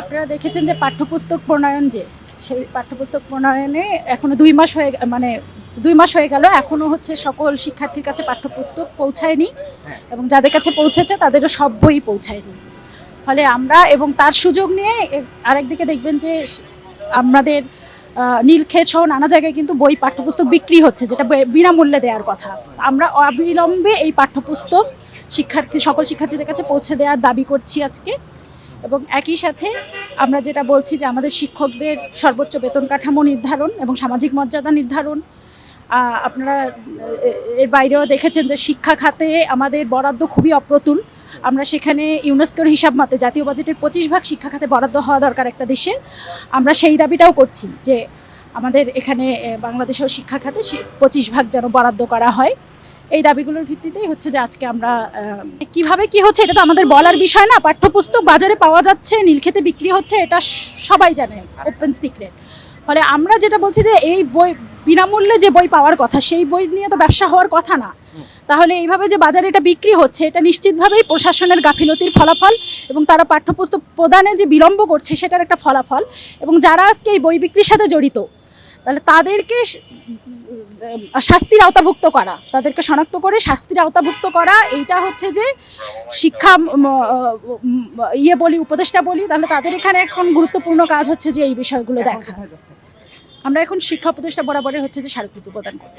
আপনারা দেখেছেন যে পাঠ্যপুস্তক প্রণয়ন যে সেই পাঠ্যপুস্তক প্রণয়নে এখনও দুই মাস হয়ে মানে দুই মাস হয়ে গেল এখনও হচ্ছে সকল শিক্ষার্থীর কাছে পাঠ্যপুস্তক পৌঁছায়নি এবং যাদের কাছে পৌঁছেছে তাদেরও সব বই পৌঁছায়নি। ফলে আমরা এবং তার সুযোগ নিয়ে আরেকদিকে দেখবেন যে আমাদের নীলক্ষেত সহ নানা জায়গায় কিন্তু বই পাঠ্যপুস্তক বিক্রি হচ্ছে যেটা বিনামূল্যে দেওয়ার কথা। আমরা অবিলম্বে এই পাঠ্যপুস্তক শিক্ষার্থী সকল শিক্ষার্থীদের কাছে পৌঁছে দেওয়ার দাবি করছি আজকে। এবং একই সাথে আমরা যেটা বলছি যে আমাদের শিক্ষকদের সর্বোচ্চ বেতন কাঠামো নির্ধারণ এবং সামাজিক মর্যাদা নির্ধারণ। আপনারা এর বাইরেও দেখেছেন যে শিক্ষা খাতে আমাদের বরাদ্দ খুবই অপ্রতুল। আমরা সেখানে ইউনেস্কোর হিসাব মতে জাতীয় বাজেটের পঁচিশ ভাগ শিক্ষা খাতে বরাদ্দ হওয়া দরকার একটা দেশের আমরা সেই দাবিটাও করছি যে আমাদের এখানে বাংলাদেশেও শিক্ষা খাতে পঁচিশ ভাগ যেন বরাদ্দ করা হয়। এই দাবিগুলোর ভিত্তিতেই হচ্ছে যে আজকে আমরা কীভাবে কি হচ্ছে এটা তো আমাদের বলার বিষয় না। পাঠ্যপুস্তক বাজারে পাওয়া যাচ্ছে, নীলক্ষেতে বিক্রি হচ্ছে, এটা সবাই জানে ওপেন সিক্রেট ফলে আমরা যেটা বলছি যে এই বই, বিনামূল্যে যে বই পাওয়ার কথা, সেই বই নিয়ে তো ব্যবসা হওয়ার কথা না। তাহলে এইভাবে যে বাজারে এটা বিক্রি হচ্ছে, এটা নিশ্চিতভাবেই প্রশাসনের গাফিলতির ফলাফল এবং তারা পাঠ্যপুস্তক প্রদানে যে বিলম্ব করছে, সেটার একটা ফলাফল। এবং যারা আজকে এই বই বিক্রির সাথে জড়িত, তাহলে তাদেরকে শাস্তির আওতাভুক্ত করা তাদেরকে শনাক্ত করে শাস্তির আওতাভুক্ত করা এইটা হচ্ছে যে শিক্ষা ইয়ে বলি উপদেষ্টা বলি তাহলে তাদের এখানে এখন গুরুত্বপূর্ণ কাজ হচ্ছে যে এই বিষয়গুলো দেখা। আমরা এখন শিক্ষা উপদেষ্টা বরাবরে হচ্ছে যে স্মারকলিপি প্রদান করব।